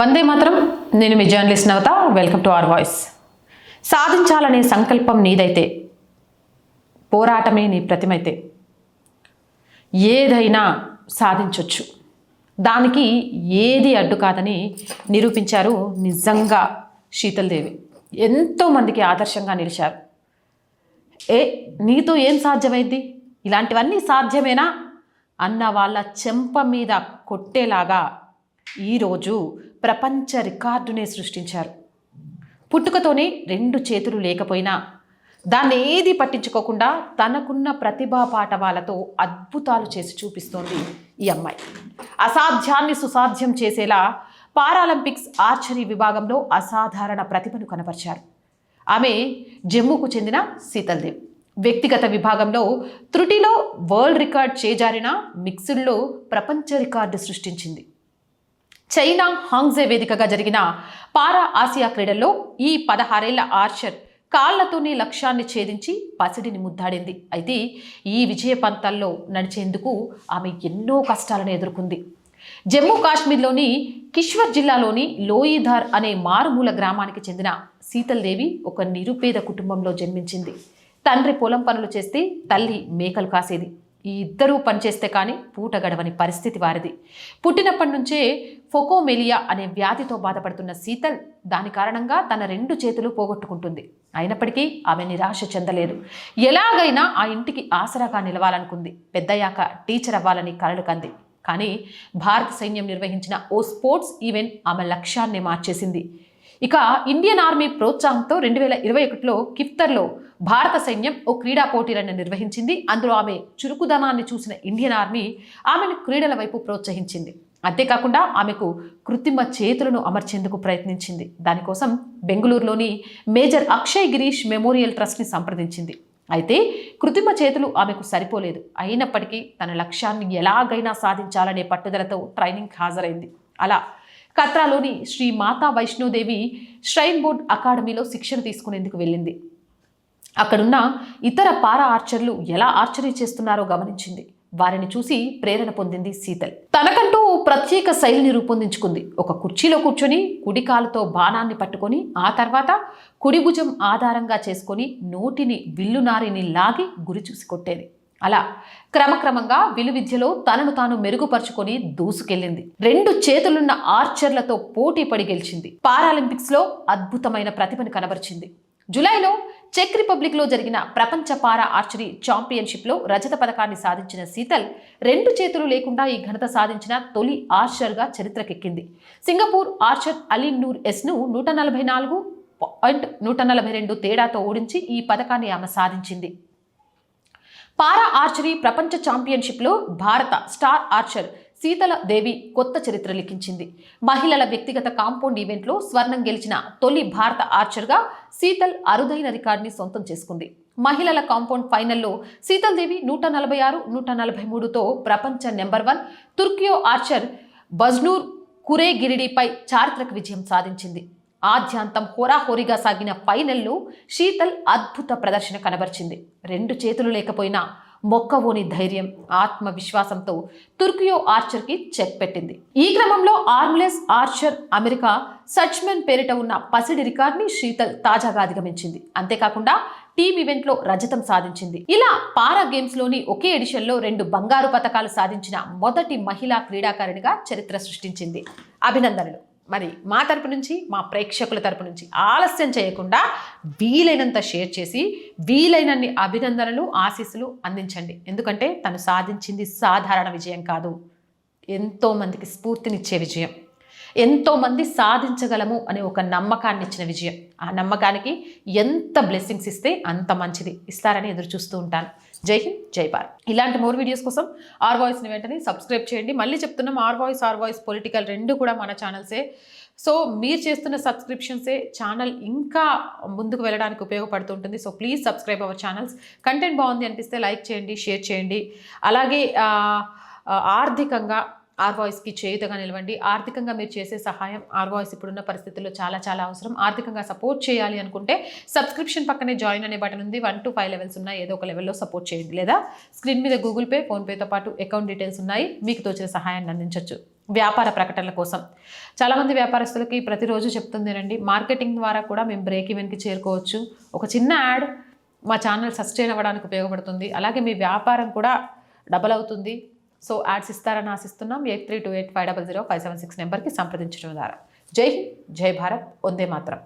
వందే మాత్రం. నేను మీ journalist Navatha. Welcome to our voice. సాధించాలనే సంకల్పం నీదైతే పోరాటమే నీ ప్రతిమైతే. ఏదైనా సాధించవచ్చు దానికి ఏది అడ్డు కాదని నిరూపించారు నిజంగా శీతల్దేవి. ఎంతోమందికి ఆదర్శంగా నిలిచారు. ఏ నీతో ఏం సాధ్యమైంది? ఇలాంటివన్నీ సాధ్యమేనా? అన్న వాళ్ళ చెంప మీద కొట్టేలాగా ఈరోజు ప్రపంచ రికార్డునే సృష్టించారు. పుట్టుకతోనే రెండు చేతులు లేకపోయినా దాన్ని ఏది పట్టించుకోకుండా తనకున్న ప్రతిభా పాఠవాలతో అద్భుతాలు చేసి చూపిస్తోంది ఈ అమ్మాయి. అసాధ్యాన్ని సుసాధ్యం చేసేలా పారాలింపిక్స్ ఆర్చరీ విభాగంలో అసాధారణ ప్రతిభను కనపరిచారు. ఆమె జమ్మూకు చెందిన శీతల్దేవ్. వ్యక్తిగత విభాగంలో త్రుటిలో వరల్డ్ రికార్డ్ చేజారిన మిక్స్డ్లో ప్రపంచ రికార్డు సృష్టించింది. చైనా హాంగ్జే వేదికగా జరిగిన పారా ఆసియా క్రీడల్లో ఈ పదహారేళ్ళ ఆర్చర్ కాళ్ళతోనే లక్ష్యాన్ని ఛేదించి పసిడిని ముద్దాడింది. అయితే ఈ విజయ పంతాల్లో నడిచేందుకు ఆమె ఎన్నో కష్టాలను ఎదుర్కొంది. జమ్మూ కాశ్మీర్లోని కిష్వర్ జిల్లాలోని లోయిధార్ అనే మారుమూల గ్రామానికి చెందిన సీతల్దేవి ఒక నిరుపేద కుటుంబంలో జన్మించింది. తండ్రి పొలం పనులు చేస్తే తల్లి మేకలు కాసేది. ఈ ఇద్దరూ పనిచేస్తే కానీ పూట గడవని పరిస్థితి వారిది. పుట్టినప్పటి నుంచే ఫొకోమెలియా అనే వ్యాధితో బాధపడుతున్న శీతల్ దాని కారణంగా తన రెండు చేతులు పోగొట్టుకుంటుంది. అయినప్పటికీ ఆమె నిరాశ చెందలేదు. ఎలాగైనా ఆ ఇంటికి ఆసరాగా నిలవాలనుకుంది. పెద్దయ్యాక టీచర్ అవ్వాలని కలలు కంది. కానీ భారత సైన్యం నిర్వహించిన ఓ స్పోర్ట్స్ ఈవెంట్ ఆమె లక్ష్యాన్ని మార్చేసింది. ఇక ఇండియన్ ఆర్మీ ప్రోత్సాహంతో రెండు వేల ఇరవై ఒకటిలో కిఫ్తర్లో భారత సైన్యం ఓ క్రీడా పోటీలను నిర్వహించింది. అందులో ఆమె చురుకుదనాన్ని చూసిన ఇండియన్ ఆర్మీ ఆమెను క్రీడల వైపు ప్రోత్సహించింది. అంతేకాకుండా ఆమెకు కృత్రిమ చేతులను అమర్చేందుకు ప్రయత్నించింది. దానికోసం బెంగళూరులోని మేజర్ అక్షయ్ గిరీష్ మెమోరియల్ ట్రస్ట్ని సంప్రదించింది. అయితే కృత్రిమ చేతులు ఆమెకు సరిపోలేదు. అయినప్పటికీ తన లక్ష్యాన్ని ఎలాగైనా సాధించాలనే పట్టుదలతో ట్రైనింగ్ హాజరైంది. అలా కత్రాలోని శ్రీ మాతా వైష్ణోదేవి శ్రైన్ బోర్డ్ అకాడమీలో శిక్షణ తీసుకునేందుకు వెళ్ళింది. అక్కడున్న ఇతర పారా ఆర్చర్లు ఎలా ఆర్చరీ చేస్తున్నారో గమనించింది. వారిని చూసి ప్రేరణ పొందింది శీతల్. తనకంటూ ప్రత్యేక శైలిని రూపొందించుకుంది. ఒక కుర్చీలో కూర్చొని కుడికాలతో బాణాన్ని పట్టుకొని ఆ తర్వాత కుడి భుజం ఆధారంగా చేసుకొని నోటిని విల్లునారిని లాగి గురి చూసి కొట్టేది. అలా క్రమక్రమంగా విలువిద్యలో తనను తాను మెరుగుపరుచుకొని దూసుకెళ్ళింది. రెండు చేతులున్న ఆర్చర్లతో పోటీ పడి గెలిచింది. పారాలింపిక్స్లో అద్భుతమైన ప్రతిభను కనబరిచింది. జూలైలో చెక్ రిపబ్లిక్లో జరిగిన ప్రపంచ పారా ఆర్చరీ ఛాంపియన్షిప్లో రజత పథకాన్ని సాధించిన శీతల్ రెండు చేతులు లేకుండా ఈ ఘనత సాధించిన తొలి ఆర్చర్గా చరిత్రకెక్కింది. సింగపూర్ ఆర్చర్ అలీ నూర్ ఎస్ను నూట నలభై నాలుగు పాయింట్ నూట నలభై రెండు తేడాతో ఓడించి ఈ పథకాన్ని ఆమె సాధించింది. పారా ఆర్చరీ ప్రపంచ ఛాంపియన్షిప్లో భారత స్టార్ ఆర్చర్ శీతల దేవి కొత్త చరిత్ర లిఖించింది. మహిళల వ్యక్తిగత కాంపౌండ్ ఈవెంట్లో స్వర్ణం గెలిచిన తొలి భారత ఆర్చర్గా శీతల్ అరుదైన రికార్డుని సొంతం చేసుకుంది. మహిళల కాంపౌండ్ ఫైనల్లో శీతల్ దేవి నూట నలభై ఆరు నూట నలభై మూడుతో ప్రపంచ నెంబర్ వన్ తుర్కియో ఆర్చర్ బజ్నూర్ కురేగిరిడిపై చారిత్రక విజయం సాధించింది. ఆద్యాంతం హోరాహోరీగా సాగిన ఫైనల్లో శీతల్ అద్భుత ప్రదర్శన కనబరిచింది. రెండు చేతులు లేకపోయినా మొక్కవోని ధైర్యం ఆత్మవిశ్వాసంతో తుర్కియో ఆర్చర్కి చెక్ పెట్టింది. ఈ క్రమంలో ఆర్మ్లెస్ ఆర్చర్ అమెరికా సచ్మెన్ పేరిట ఉన్న పసిడి రికార్డ్ని శీతల్ తాజాగా అధిగమించింది. అంతేకాకుండా టీమ్ ఈవెంట్లో రజతం సాధించింది. ఇలా పారా గేమ్స్లోని ఒకే ఎడిషన్లో రెండు బంగారు పతకాలు సాధించిన మొదటి మహిళా క్రీడాకారిణిగా చరిత్ర సృష్టించింది. అభినందనలు. మరి మా తరపు నుంచి మా ప్రేక్షకుల తరపు నుంచి ఆలస్యం చేయకుండా వీలైనంత షేర్ చేసి వీలైనన్ని అభినందనలు ఆశీస్సులు అందించండి. ఎందుకంటే తను సాధించింది సాధారణ విజయం కాదు. ఎంతోమందికి స్ఫూర్తినిచ్చే విజయం. ఎంతోమంది సాధించగలము అనే ఒక నమ్మకాన్ని ఇచ్చిన విజయం. ఆ నమ్మకానికి ఎంత బ్లెస్సింగ్స్ ఇస్తే అంత మంచిది. ఇస్తారని ఎదురు చూస్తూ ఉంటాను. జై హింద్ జై భారత్. ఇలాంటి మోర్ వీడియోస్ కోసం ఆర్ వాయిస్ని వెంటనే సబ్స్క్రైబ్ చేయండి. మళ్ళీ చెప్తున్నాం our voice our voice political రెండు కూడా మన ఛానల్సే సో మీరు చేస్తున్న సబ్స్క్రిప్షన్సే ఛానల్ ఇంకా ముందుకు వెళ్ళడానికి ఉపయోగపడుతుంటుంది so please subscribe our channels content బాగుంది అనిపిస్తే లైక్ చేయండి షేర్ చేయండి. అలాగే ఆర్థికంగా ఆర్వాయిస్కి చేయుతగా నిలవండి. ఆర్థికంగా మీరు చేసే సహాయం ఆర్వాయిస్ ఇప్పుడున్న పరిస్థితుల్లో చాలా చాలా అవసరం. ఆర్థికంగా సపోర్ట్ చేయాలి అనుకుంటే సబ్స్క్రిప్షన్ పక్కనే జాయిన్ అనే బటన్ ఉంది. వన్ టు ఫైవ్ లెవెల్స్ ఉన్నాయి ఏదో ఒక లెవెల్లో సపోర్ట్ చేయండి. లేదా స్క్రీన్ మీద గూగుల్ పే ఫోన్పేతో పాటు అకౌంట్ డీటెయిల్స్ ఉన్నాయి. మీకు తోచిన సహాయాన్ని అందించవచ్చు వ్యాపార ప్రకటనల కోసం. చాలామంది వ్యాపారస్తులకి ప్రతిరోజు చెప్తుందేనండి మార్కెటింగ్ ద్వారా కూడా మేము బ్రేక్ ఈవెన్కి చేరుకోవచ్చు. ఒక చిన్న యాడ్ మా ఛానల్ సస్టైన్ అవ్వడానికి ఉపయోగపడుతుంది. అలాగే మీ వ్యాపారం కూడా డబల్ అవుతుంది. సో యాడ్స్ ఇస్తారని ఆశిస్తున్నాం. Eight three two eight five double zero five seven six నెంబర్కి సంప్రదించడం ద్వారా. జై హింద్ జై భారత్ వందే మాత్రం.